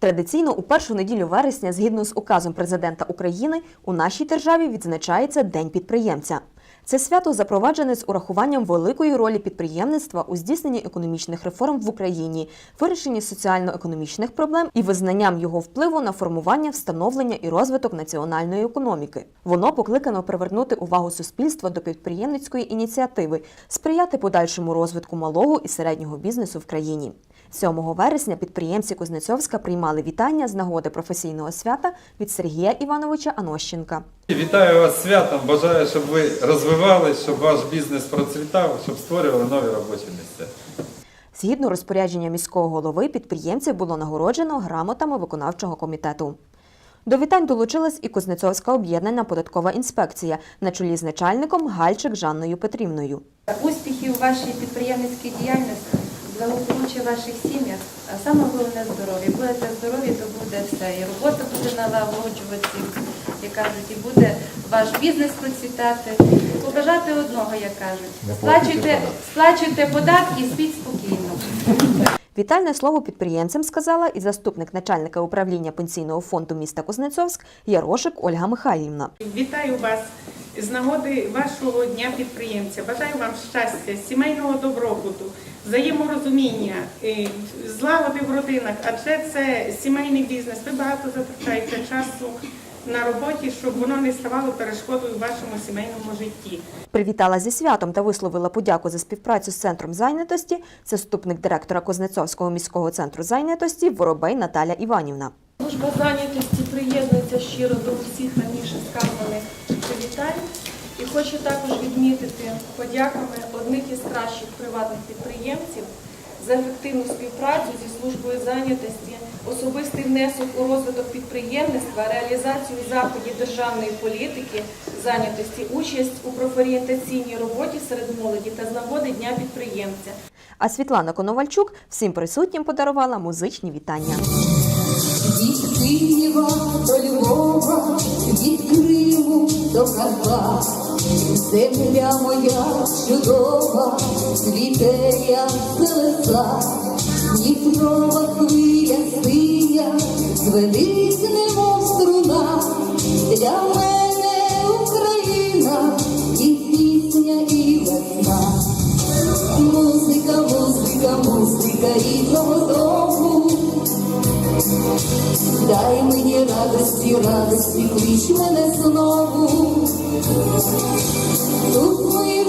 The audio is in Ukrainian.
Традиційно у першу неділю вересня, згідно з указом президента України, у нашій державі відзначається День підприємця. Це свято запроваджене з урахуванням великої ролі підприємництва у здійсненні економічних реформ в Україні, вирішенні соціально-економічних проблем і визнанням його впливу на формування, встановлення і розвиток національної економіки. Воно покликано привернути увагу суспільства до підприємницької ініціативи, сприяти подальшому розвитку малого і середнього бізнесу в країні. 7 вересня підприємці Кузнецьовська приймали вітання з нагоди професійного свята від Сергія Івановича Анощенка. Вітаю вас святом. Бажаю, щоб ви розвивались, щоб ваш бізнес процвітав, щоб створювали нові робочі місця. Згідно розпорядження міського голови, підприємців було нагороджено грамотами виконавчого комітету. До вітань долучилась і Кузнецовська об'єднана податкова інспекція на чолі з начальником Гальчик Жанною Петрівною. Успіхів у вашій підприємницькій діяльності, благополуччя в ваших сім'ях, а саме головне здоров'я. Будете здорові, то буде все. І робота буде налагоджуватися, як кажуть, і буде ваш бізнес процвітати. Побажати одного, як кажуть. Сплачуйте, сплачуйте податки і спіть спокійно. Вітальне слово підприємцям сказала і заступник начальника управління пенсійного фонду міста Кузнецовськ Ярошик Ольга Михайлівна. Вітаю вас з нагоди вашого дня підприємця. Бажаю вам щастя, сімейного добробуту, взаєморозуміння, е, злагоди в родинах, адже це сімейний бізнес. Ви багато затрачаєте часу на роботі, щоб воно не ставало перешкодою в вашому сімейному житті. Привітала зі святом та висловила подяку за співпрацю з центром зайнятості заступник директора Кузнецовського міського центру зайнятості Воробей Наталя Іванівна. Служба зайнятості приєднується щиро до всіх раніше сказаних привітань. І хочу також відмітити подяками одних із кращих приватних підприємців за ефективну співпрацю зі службою зайнятості, особистий внесок у розвиток підприємництва, реалізацію заходів державної політики, зайнятості, участь у профорієнтаційній роботі серед молоді та з нагоди Дня підприємця. А Світлана Коновальчук всім присутнім подарувала музичні вітання. Криму до Карпат, земля моя чудова, цвіте як зелеса, Дніпрова хвиля синя, звелись немов струна, для мене Україна, і пісня, і весна. Музика, музика, музика рідного дому. Дай мені радості, радості, клич мене знову. Тут мами